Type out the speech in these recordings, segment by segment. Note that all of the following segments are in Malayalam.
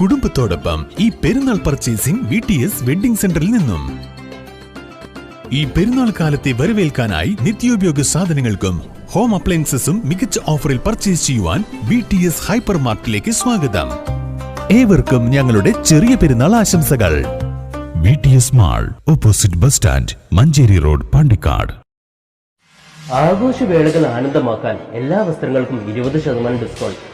കുടുംബത്തോടൊപ്പം ഈ പെരുന്നാൾ purchasing V T S wedding സെന്ററിൽ നിന്നും. ഈ പെരുന്നാൾ കാലത്തെ വരവേൽക്കാനായി നിത്യോപയോഗ സാധനങ്ങൾക്കും ഹോം അപ്ലയൻസസും മികച്ച ഓഫറിൽ പർച്ചേസ് ചെയ്യുവാൻ വി ടി എസ് ഹൈപ്പർ മാർക്കറ്റിലേക്ക് സ്വാഗതം. ഏവർക്കും ഞങ്ങളുടെ ചെറിയ പെരുന്നാൾ ആശംസകൾ. V T S mall opposite bus stand Manjeri road Pandikkad. ആഘോഷവേളകൾ ആനന്ദമാക്കാൻ എല്ലാ വസ്ത്രങ്ങൾക്കും ഇരുപത് ശതമാനം ഡിസ്കൗണ്ട്.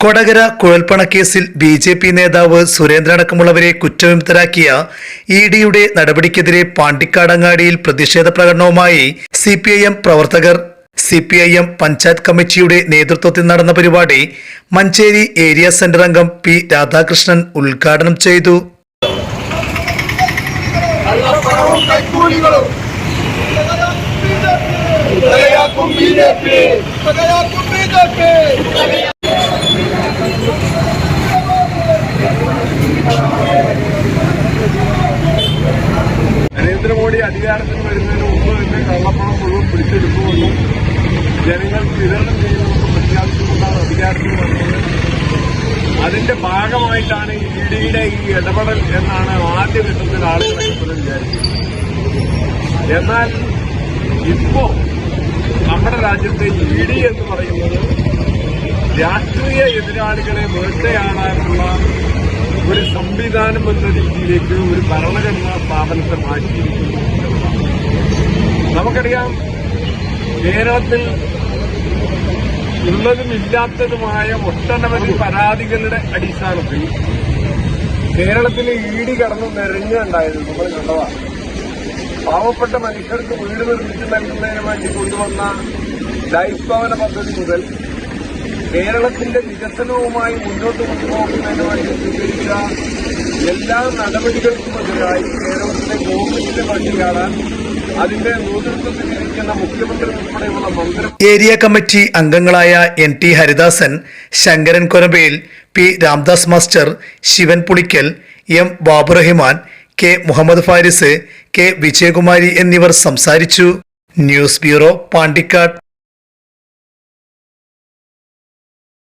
കൊടകര കുഴൽപ്പണക്കേസിൽ ബി ജെ പി നേതാവ് സുരേന്ദ്രൻ അടക്കമുള്ളവരെ കുറ്റവിമുക്തരാക്കിയ ഇ ഡിയുടെ നടപടിക്കെതിരെ പാണ്ടിക്കാടങ്ങാടിയിൽ പ്രതിഷേധ പ്രകടനവുമായി സി പി ഐ എം പ്രവർത്തകർ C P I M panchayat കമ്മിറ്റിയുടെ നേതൃത്വത്തിൽ നടന്ന പരിപാടി മഞ്ചേരി ഏരിയ സെന്റർ അംഗം പി രാധാകൃഷ്ണൻ ഉദ്ഘാടനം ചെയ്തു. B J P. അധികാരത്തിൽ വരുന്നതിന് മുമ്പ് തന്നെ കള്ളപ്പണം മുഴുവൻ പിടിച്ചെടുക്കുമെന്നും ജനങ്ങൾ വിതരണം ചെയ്യുമെന്നും പ്രഖ്യാപിച്ചുകൊണ്ടാണ് അധികാരത്തിൽ വന്നത്. അതിന്റെ ഭാഗമായിട്ടാണ് ഇ ഡിയുടെ ഈ ഇടപെടൽ എന്നാണ് ആദ്യഘട്ടത്തിൽ ആളുകളൊക്കെ പോലും വിചാരിച്ചത് എന്നാൽ ഇപ്പോ നമ്മുടെ രാജ്യത്തെ ഇ ഡി എന്ന് പറയുന്നത് രാഷ്ട്രീയ എതിരാളികളെ വേട്ടയാടാനുള്ള സംവിധാനം എന്ന രീതിയിലേക്ക് ഒരു ഭരണഘടനാ സ്ഥാപനത്തെ മാറ്റിയിരിക്കുന്നു. നമുക്കറിയാം കേരളത്തിൽ ഉള്ളതും ഇല്ലാത്തതുമായ ഒട്ടനവധി പരാതികളുടെ അടിസ്ഥാനത്തിൽ കേരളത്തിൽ ഈടി കടന്ന് നിറഞ്ഞുണ്ടായത് നമ്മൾ കണ്ടതാണ്. പാവപ്പെട്ട മനുഷ്യർക്ക് വീട് നിർമ്മിച്ച് നൽകുന്നതിന് വേണ്ടി കൊണ്ടുവന്ന ലൈഫ് ഭവന പദ്ധതി മുതൽ കേരളത്തിന്റെ വികസനവുമായി മുന്നോട്ട് കൊണ്ടുപോകുന്നതിന് വേണ്ടി സ്വീകരിച്ച എല്ലാ നടപടികൾക്കുമെതിരായി കേരളത്തിലെ ഗവൺമെന്റിന്റെ വണ്ടിയാടാൻ അതിന്റെ മുഖ്യമന്ത്രി ഏരിയ കമ്മിറ്റി അംഗങ്ങളായ N T Haridasan Sankaran Korambayil P Ramdas master Shivan Pulikkal M Baburahiman K Muhammad Faris K Vijayakumari എന്നിവർ സംസാരിച്ചു. News bureau Pandikkad.